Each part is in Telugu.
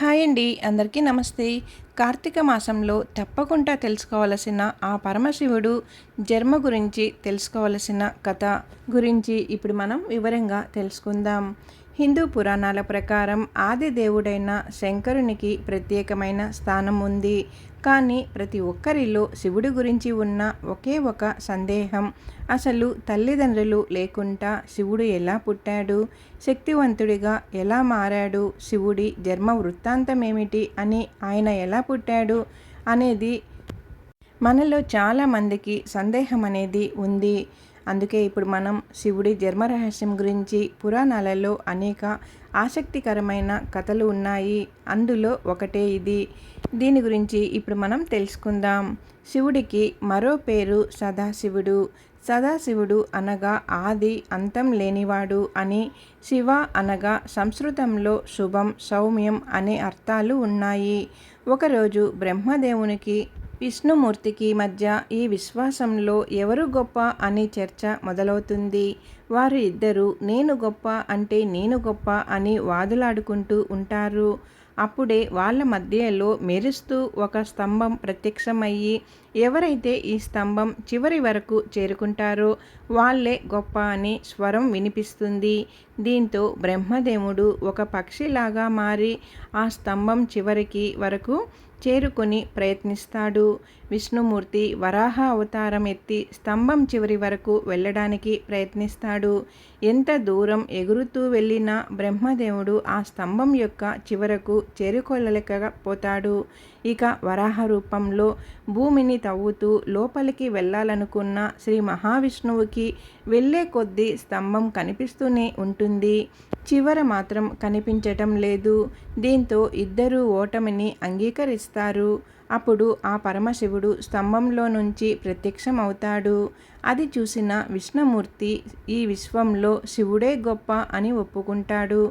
హాయ్ అండి అందరికీ నమస్తే. కార్తీక మాసంలో తప్పకుండా తెలుసుకోవలసిన ఆ పరమశివుడు జన్మ గురించి తెలుసుకోవలసిన కథ గురించి ఇప్పుడు మనం వివరంగా తెలుసుకుందాం. హిందూ పురాణాల ప్రకారం ఆది దేవుడైన శంకరునికి ప్రత్యేకమైన స్థానం ఉంది. కానీ ప్రతి ఒక్కరిలో శివుడి గురించి ఉన్న ఒకే ఒక సందేహం. అసలు తల్లిదండ్రులు లేకుండా శివుడు ఎలా పుట్టాడు? శక్తివంతుడిగా ఎలా మారాడు? శివుడి జన్మ వృత్తాంతం ఏమిటి అని ఆయన ఎలా పుట్టాడు? అనేది మనలో చాలామందికి సందేహం అనేది ఉంది. అందుకే ఇప్పుడు మనం శివుడి జన్మరహస్యం గురించి పురాణాలలో అనేక ఆసక్తికరమైన కథలు ఉన్నాయి. అందులో ఒకటే ఇది. దీని గురించి ఇప్పుడు మనం తెలుసుకుందాం. శివుడికి మరో పేరు సదాశివుడు. సదాశివుడు అనగా ఆది అంతం లేనివాడు అని శివ అనగా సంస్కృతంలో శుభం సౌమ్యం అనే అర్థాలు ఉన్నాయి. ఒకరోజు బ్రహ్మదేవునికి విష్ణుమూర్తికి మధ్య ఈ విశ్వాసంలో ఎవరు గొప్ప అనే చర్చ మొదలవుతుంది? వారు ఇద్దరు నేను గొప్ప అంటే నేను గొప్ప అని వాదులాడుకుంటూ ఉంటారు. అప్పుడే వాళ్ళ మధ్యలో మెరుస్తూ ఒక స్తంభం ప్రత్యక్షమయ్యి ఎవరైతే ఈ స్తంభం చివరి వరకు చేరుకుంటారో వాళ్ళే గొప్ప అని స్వరం వినిపిస్తుంది. దీంతో బ్రహ్మదేవుడు ఒక పక్షిలాగా మారి ఆ స్తంభం చివరికి వరకు చేరుకొని ప్రయత్నిస్తాడు. విష్ణుమూర్తి వరాహ అవతారం ఎత్తి స్తంభం చివరి వరకు వెళ్ళడానికి ప్రయత్నిస్తాడు. ఎంత దూరం ఎగురుతూ వెళ్ళినా బ్రహ్మదేవుడు ఆ స్తంభం యొక్క చివరకు చేరుకోలేకపోతాడు. ఇక వరాహ రూపంలో భూమిని తవ్వుతూ లోపలికి వెళ్ళాలనుకున్న శ్రీ మహావిష్ణువుకి వెళ్ళే కొద్దీ స్తంభం కనిపిస్తూనే ఉంటుంది. చివర మాత్రం కనిపించటం లేదు. దీంతో ఇద్దరూ ఓటమిని అంగీకరిస్తారు. అప్పుడు ఆ పరమశివుడు స్తంభంలో నుంచి ప్రత్యక్షం అవుతాడు అది చూసిన విష్ణుమూర్తి ఈ విశ్వంలో శివుడే గొప్ప అని ఒప్పుకుంటాడు.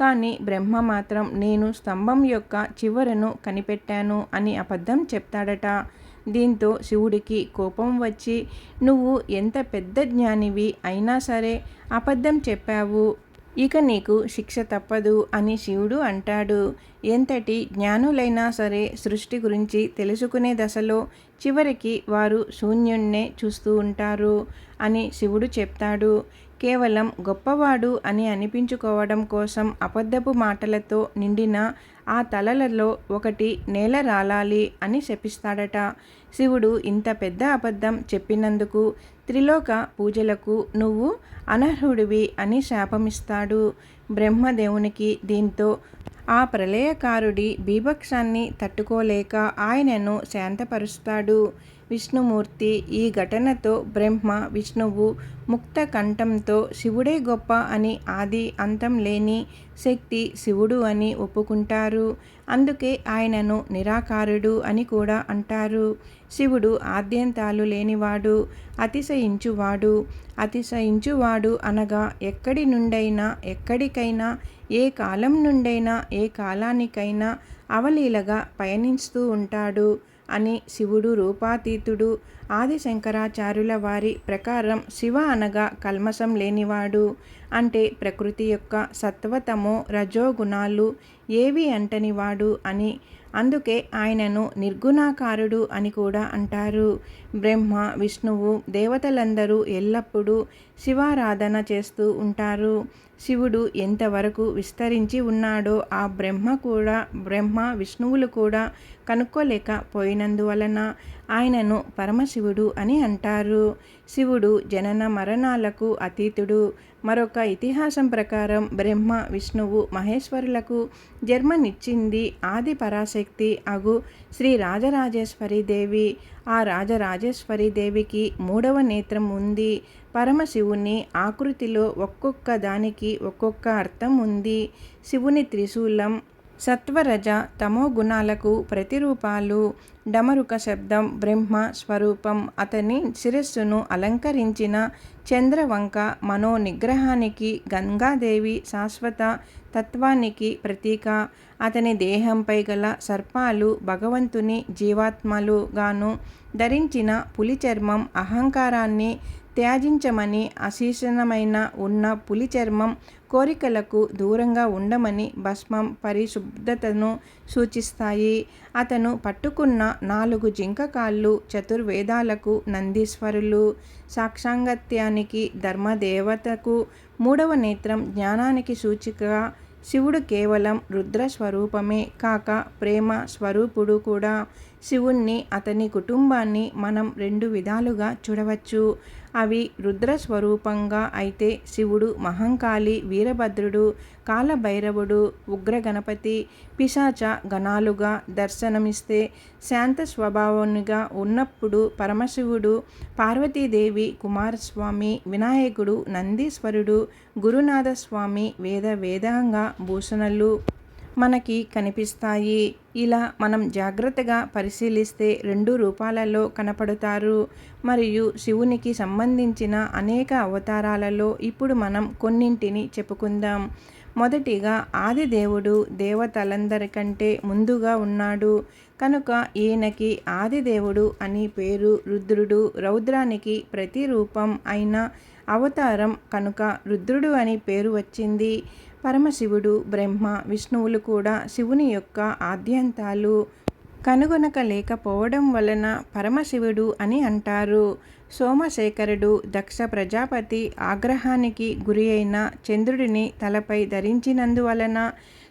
కానీ బ్రహ్మ మాత్రం నేను స్తంభం యొక్క చివరను కనిపెట్టాను అని అబద్ధం చెప్తాడట. దీంతో శివుడికి కోపం వచ్చి నువ్వు ఎంత పెద్ద జ్ఞానివి అయినా సరే అబద్ధం చెప్పావు. ఇక నీకు శిక్ష తప్పదు అని శివుడు అంటాడు. ఎంతటి జ్ఞానులైనా సరే సృష్టి గురించి తెలుసుకునే దశలో చివరికి వారు శూన్యుణ్ణే చూస్తూ ఉంటారు అని శివుడు చెప్తాడు. కేవలం గొప్పవాడు అని అనిపించుకోవడం కోసం అబద్ధపు మాటలతో నిండిన ఆ తలలలో ఒకటి నేల రాలాలి అని శపిస్తాడట. శివుడు ఇంత పెద్ద అబద్ధం చెప్పినందుకు త్రిలోక పూజలకు నువ్వు అనర్హుడివి అని శాపమిస్తాడు. బ్రహ్మదేవునికి దీంతో ఆ ప్రళయకారుడి బీభక్షాన్ని తట్టుకోలేక ఆయనను శాంతపరుస్తాడు. విష్ణుమూర్తి ఈ ఘటనతో బ్రహ్మ విష్ణువు ముక్త కంఠంతో శివుడే గొప్ప అని ఆది అంతం లేని శక్తి శివుడు అని ఒప్పుకుంటారు. అందుకే ఆయనను నిరాకారుడు అని కూడా అంటారు. శివుడు ఆద్యంతాలు లేనివాడు అతిశయించువాడు. అతిశయించువాడు అనగా ఎక్కడి నుండైనా ఎక్కడికైనా ఏ కాలం నుండైనా ఏ కాలానికైనా అవలీలగా పయనిస్తూ ఉంటాడు. అని శివుడు రూపాతీతుడు ఆది శంకరాచార్యుల వారి ప్రకారం శివ అనగా కల్మసం లేనివాడు. అంటే ప్రకృతి యొక్క సత్వతమో రజోగుణాలు ఏవి అంటనివాడు అని అందుకే ఆయనను నిర్గుణాకారుడు అని కూడా అంటారు. బ్రహ్మ విష్ణువు దేవతలందరూ ఎల్లప్పుడూ శివారాధన చేస్తూ ఉంటారు. శివుడు ఎంతవరకు విస్తరించి ఉన్నాడో ఆ బ్రహ్మ కూడా బ్రహ్మ విష్ణువులు కూడా కనుక్కోలేకపోయినందువలన ఆయనను పరమశివుడు అని అంటారు. శివుడు జనన మరణాలకు అతీతుడు. మరొక ఇతిహాసం ప్రకారం బ్రహ్మ విష్ణువు మహేశ్వరులకు జన్మనిచ్చింది ఆది పరాశక్తి అగు శ్రీ రాజరాజేశ్వరి దేవి. ఆ రాజరాజేశ్వరి దేవికి మూడవ నేత్రం ఉంది. పరమశివుని ఆకృతిలో ఒక్కొక్క దానికి ఒక్కొక్క అర్థం ఉంది. శివుని త్రిశూలం సత్వరజ తమో గుణాలకు ప్రతిరూపాలు. డమరుక శబ్దం బ్రహ్మ స్వరూపం. అతని శిరస్సును అలంకరించిన చంద్రవంక మనో నిగ్రహానికి గంగాదేవి శాశ్వత తత్వానికి ప్రతీక. అతని దేహంపై గల సర్పాలు భగవంతుని జీవాత్మలుగాను ధరించిన పులి చర్మం అహంకారాన్ని త్యాజించమని అశీషణమైన ఉన్న పులి చర్మం కోరికలకు దూరంగా ఉండమని భస్మం పరిశుద్ధతను సూచిస్తాయి. అతను పట్టుకున్న నాలుగు జింక కాళ్ళు చతుర్వేదాలకు నందీశ్వరులు. సాక్షాంగత్యానికి ధర్మదేవతకు మూడవ నేత్రం జ్ఞానానికి సూచికగా శివుడు కేవలం రుద్ర స్వరూపమే కాక ప్రేమ స్వరూపుడు కూడా. శివుణ్ణి అతని కుటుంబాన్ని మనం రెండు విధాలుగా చూడవచ్చు. అవి రుద్ర స్వరూపంగా అయితే శివుడు మహంకాళి వీరభద్రుడు కాలభైరవుడు ఉగ్రగణపతి పిశాచ గణాలుగా దర్శనమిస్తే శాంత స్వభావానిగా ఉన్నప్పుడు పరమశివుడు పార్వతీదేవి కుమారస్వామి వినాయకుడు నందీశ్వరుడు గురునాథస్వామి వేద వేదాంగ భూషణలు మనకి కనిపిస్తాయి. ఇలా మనం జాగ్రత్తగా పరిశీలిస్తే రెండు రూపాలలో కనపడతారు. మరియు శివునికి సంబంధించిన అనేక అవతారాలలో ఇప్పుడు మనం కొన్నింటిని చెప్పుకుందాం. మొదటిగా ఆదిదేవుడు దేవతలందరికంటే ముందుగా ఉన్నాడు. కనుక ఈయనకి ఆదిదేవుడు అని పేరు రుద్రుడు. రౌద్రానికి ప్రతిరూపం అయిన అవతారం కనుక రుద్రుడు అని పేరు వచ్చింది. పరమశివుడు బ్రహ్మ విష్ణువులు కూడా శివుని యొక్క ఆద్యంతాలు కనుగొనక లేకపోవడం వలన పరమశివుడు అని అంటారు. సోమశేఖరుడు దక్ష ప్రజాపతి ఆగ్రహానికి గురి అయిన చంద్రుడిని తలపై ధరించినందువలన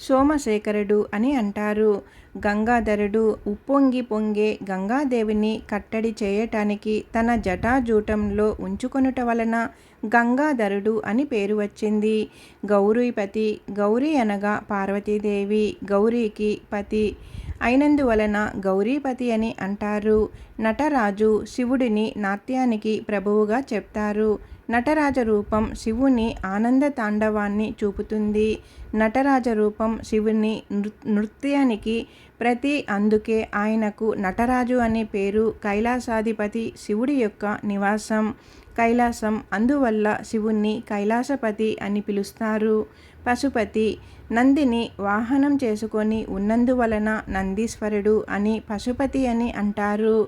సోమశేఖరుడు అని అంటారు. గంగాధరుడు ఉప్పొంగి పొంగే గంగాదేవిని కట్టడి చేయటానికి తన జటాజూటంలో ఉంచుకొనుట వలన గంగాధరుడు అని పేరు వచ్చింది. గౌరీపతి గౌరీ అనగా పార్వతీదేవి గౌరీకి పతి. అయినందువలన గౌరీపతి అని అంటారు. నటరాజు శివుడిని నాట్యానికి ప్రభువుగా చెప్తారు. నటరాజ రూపం శివుని ఆనంద తాండవాన్ని చూపుతుంది. నటరాజ రూపం శివుని నృత్యానికి ప్రతి అందుకే ఆయనకు నటరాజు అనే పేరు కైలాసాధిపతి శివుడి యొక్క నివాసం. కైలాసం అందువల్ల శివుణ్ణి కైలాసపతి అని పిలుస్తారు. పశుపతి నందిని వాహనం చేసుకొని ఉన్నందువలన నందీశ్వరుడు అని పశుపతి అని అంటారు.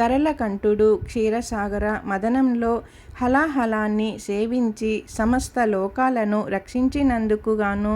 గరలకంఠుడు క్షీరసాగర మదనంలో హలాహలాన్ని సేవించి సమస్త లోకాలను రక్షించినందుకు గాను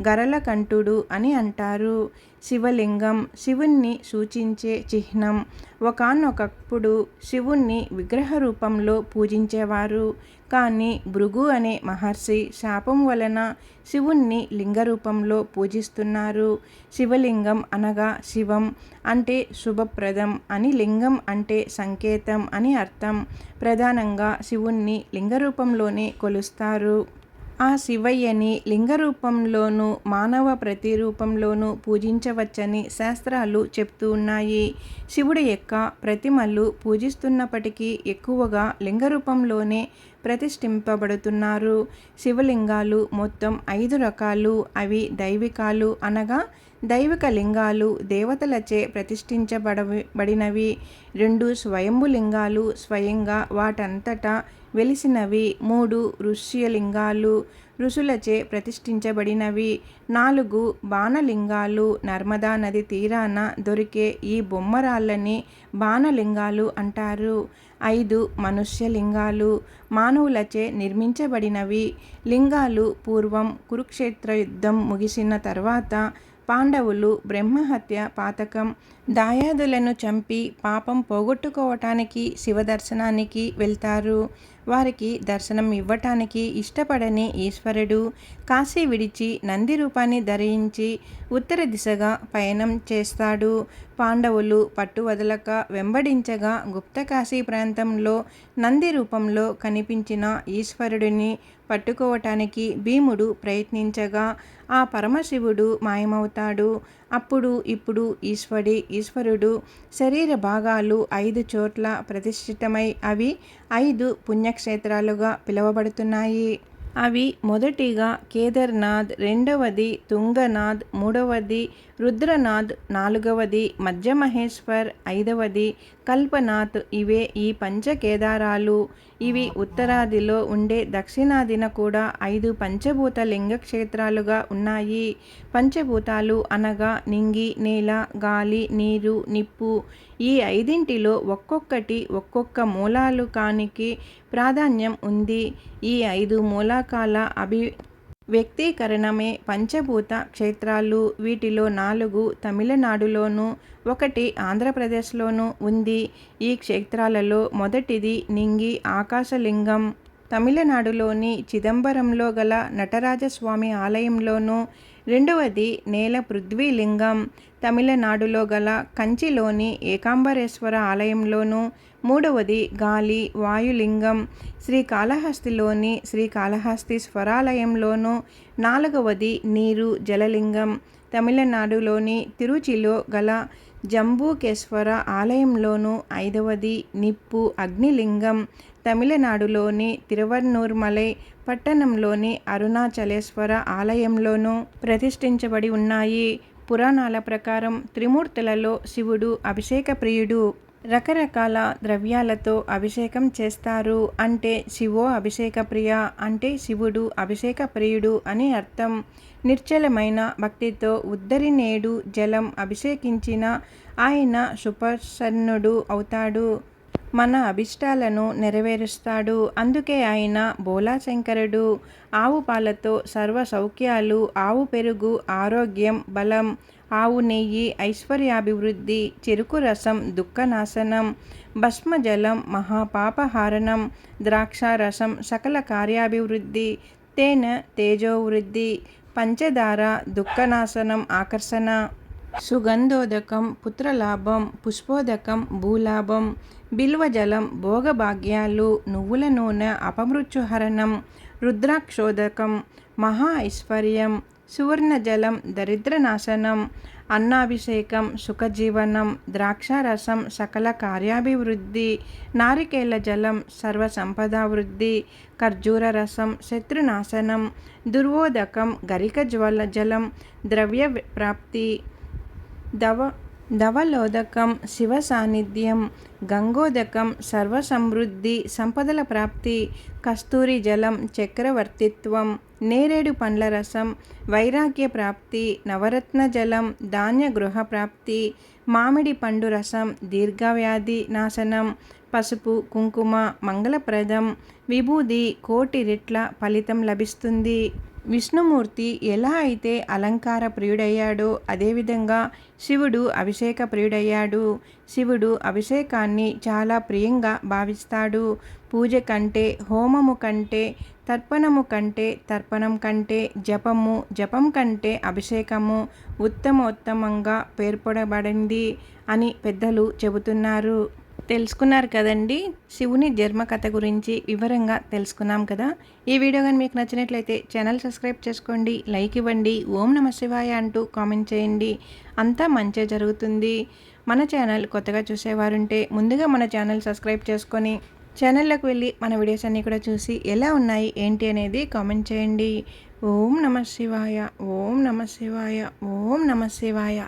గరళకంఠుడు అని అంటారు. శివలింగం శివుణ్ణి సూచించే చిహ్నం. ఒకనొకప్పుడు శివుణ్ణి విగ్రహ రూపంలో పూజించేవారు. కానీ భృగు అనే మహర్షి శాపం వలన శివుణ్ణి లింగ రూపంలో పూజిస్తున్నారు. శివలింగం అనగా శివం అంటే శుభప్రదం అని లింగం అంటే సంకేతం అని అర్థం. ప్రధానంగా శివుణ్ణి లింగ రూపంలోనే కొలుస్తారు. ఆ శివయ్యని లింగ రూపంలోనూ మానవ ప్రతిరూపంలోనూ పూజించవచ్చని శాస్త్రాలు చెప్తూ ఉన్నాయి. శివుడి యొక్క ప్రతిమలు పూజిస్తున్నప్పటికీ ఎక్కువగా లింగ రూపంలోనే ప్రతిష్ఠింపబడుతున్నారు. శివలింగాలు మొత్తం ఐదు రకాలు అవి దైవికాలు అనగా దైవిక లింగాలు దేవతలచే ప్రతిష్ఠించబడబడినవి. రెండు స్వయంభు లింగాలు స్వయంగా వాటంతటా వెలిసినవి. మూడు ఋష్యలింగాలు ఋషులచే ప్రతిష్ఠించబడినవి. నాలుగు బాణలింగాలు నర్మదా నది తీరాన దొరికే ఈ బొమ్మరాళ్ళని బాణలింగాలు అంటారు. ఐదు మనుష్యలింగాలు మానవులచే నిర్మించబడినవి. లింగాలు పూర్వం కురుక్షేత్ర యుద్ధం ముగిసిన తర్వాత పాండవులు బ్రహ్మహత్య పాతకం దాయాదులను చంపి పాపం పోగొట్టుకోవటానికి శివదర్శనానికి వెళ్తారు. వారికి దర్శనం ఇవ్వటానికి ఇష్టపడని ఈశ్వరుడు కాశీ విడిచి నంది రూపాన్ని ధరించి ఉత్తర దిశగా పయనం చేస్తాడు. పాండవులు పట్టు వదలక వెంబడించగా గుప్తకాశీ ప్రాంతంలో నంది రూపంలో కనిపించిన ఈశ్వరుడిని పట్టుకోవటానికి భీముడు ప్రయత్నించగా ఆ పరమశివుడు మాయమవుతాడు. అప్పుడు ఇప్పుడు ఈశ్వడి ఈశ్వరుడు శరీర భాగాలు ఐదు చోట్ల ప్రతిష్ఠితమై అవి ఐదు పుణ్యక్షేత్రాలుగా పిలువబడుతున్నాయి. అవి మొదటిగా కేదార్నాథ్ రెండవది తుంగనాథ్ మూడవది రుద్రనాథ్ నాలుగవది మధ్యమహేశ్వర్ ఐదవది కల్పనాథ్ ఇవే ఈ పంచకేదారాలు. ఇవి ఉత్తరాదిలో ఉండే దక్షిణాదిన కూడా ఐదు పంచభూత లింగ క్షేత్రాలుగా ఉన్నాయి. పంచభూతాలు అనగా నింగి నేల గాలి నీరు నిప్పు. ఈ ఐదింటిలో ఒక్కొక్కటి ఒక్కొక్క మూలాలు కానికి ప్రాధాన్యం ఉంది. ఈ ఐదు మూలకాల అభి వ్యక్తీకరణమే పంచభూత క్షేత్రాలు. వీటిలో నాలుగు తమిళనాడులోను ఒకటి ఆంధ్రప్రదేశ్లోనూ ఉంది. ఈ క్షేత్రాలలో మొదటిది నింగి ఆకాశలింగం. తమిళనాడులోని చిదంబరంలో గల నటరాజస్వామి ఆలయంలోనూ రెండవది నేల పృథ్వీలింగం. తమిళనాడులో గల కంచిలోని ఏకాంబరేశ్వర ఆలయంలోనూ మూడవది గాలి వాయులింగం. శ్రీకాళహస్తిలోని శ్రీకాళహస్తి స్వరాలయంలోనూ నాలుగవది నీరు జలలింగం. తమిళనాడులోని తిరుచిలో గల జంబూకేశ్వర ఆలయంలోనూ ఐదవది నిప్పు అగ్నిలింగం. తమిళనాడులోని తిరువన్నూర్మలై పట్టణంలోని అరుణాచలేశ్వర ఆలయంలోనూ ప్రతిష్ఠించబడి ఉన్నాయి. పురాణాల ప్రకారం త్రిమూర్తులలో శివుడు అభిషేక ప్రియుడు రకరకాల ద్రవ్యాలతో అభిషేకం చేస్తారు. అంటే శివో అభిషేక ప్రియ అంటే శివుడు అభిషేక ప్రియుడు అని అర్థం. నిర్చలమైన భక్తితో ఉద్దరినేడు జలం అభిషేకించిన ఆయన సుపర్సన్నుడు అవుతాడు. మన అభిష్టాలను నెరవేరుస్తాడు. అందుకే ఆయన బోలాశంకరుడు. ఆవు పాలతో సర్వ సౌఖ్యాలు ఆవు పెరుగు ఆరోగ్యం బలం ఆవు నెయ్యి ఐశ్వర్యాభివృద్ధి చెరుకు రసం దుఃఖనాశనం భస్మజలం మహాపాపహారణం ద్రాక్షారసం సకల కార్యాభివృద్ధి తేనె తేజోవృద్ధి పంచదార దుఃఖనాశనం ఆకర్షణ సుగంధోదకం పుత్రలాభం పుష్పోదకం భూలాభం బిల్వజలం భోగభాగ్యాలు నువ్వుల నూనె అపమృత్యుహరణం రుద్రాక్షోదకం మహా ఐశ్వర్యం సువర్ణజలం దరిద్రనాశనం అన్నాభిషేకం సుఖజీవనం ద్రాక్షారసం సకల కార్యాభివృద్ధి నారికేల జలం సర్వసంపదావృద్ధి ఖర్జూర రసం శత్రునాశనం దుర్వోదకం గరిక జ్వల జలం ద్రవ్య ప్రాప్తి దవ ధవలోదకం శివ సాన్నిధ్యం గంగోదకం సర్వసమృద్ధి సంపదల ప్రాప్తి కస్తూరి జలం చక్రవర్తిత్వం నేరేడు పండ్ల రసం వైరాగ్య ప్రాప్తి నవరత్న జలం ధాన్య గృహ ప్రాప్తి మామిడి పండు రసం దీర్ఘవ్యాధి నాశనం పసుపు కుంకుమ మంగళప్రదం విభూది కోటి రెట్ల ఫలితం లభిస్తుంది. విష్ణుమూర్తి ఎలా అయితే అలంకార ప్రియుడయ్యాడో అదేవిధంగా శివుడు అభిషేక ప్రియుడయ్యాడు. శివుడు అభిషేకాన్ని చాలా ప్రియంగా భావిస్తాడు. పూజ కంటే హోమము కంటే తర్పణము కంటే తర్పణం కంటే జపము జపం కంటే అభిషేకము ఉత్తమోత్తమంగా పేర్కొనబడింది అని పెద్దలు చెబుతున్నారు. తెలుసుకున్నారు కదండి. శివుని జన్మ కథ గురించి వివరంగా తెలుసుకున్నాం కదా. ఈ వీడియో కానీ మీకు నచ్చినట్లయితే ఛానల్ సబ్స్క్రైబ్ చేసుకోండి లైక్ ఇవ్వండి ఓం నమ శివాయ అంటూ కామెంట్ చేయండి. అంతా మంచి జరుగుతుంది. మన ఛానల్ కొత్తగా చూసేవారుంటే ముందుగా మన ఛానల్ సబ్స్క్రైబ్ చేసుకొని ఛానల్లోకి వెళ్ళి మన వీడియోస్ అన్నీ కూడా చూసి ఎలా ఉన్నాయి ఏంటి అనేది కామెంట్ చేయండి. ఓం నమ శివాయ ఓం నమ శివాయ ఓం నమ శివాయ.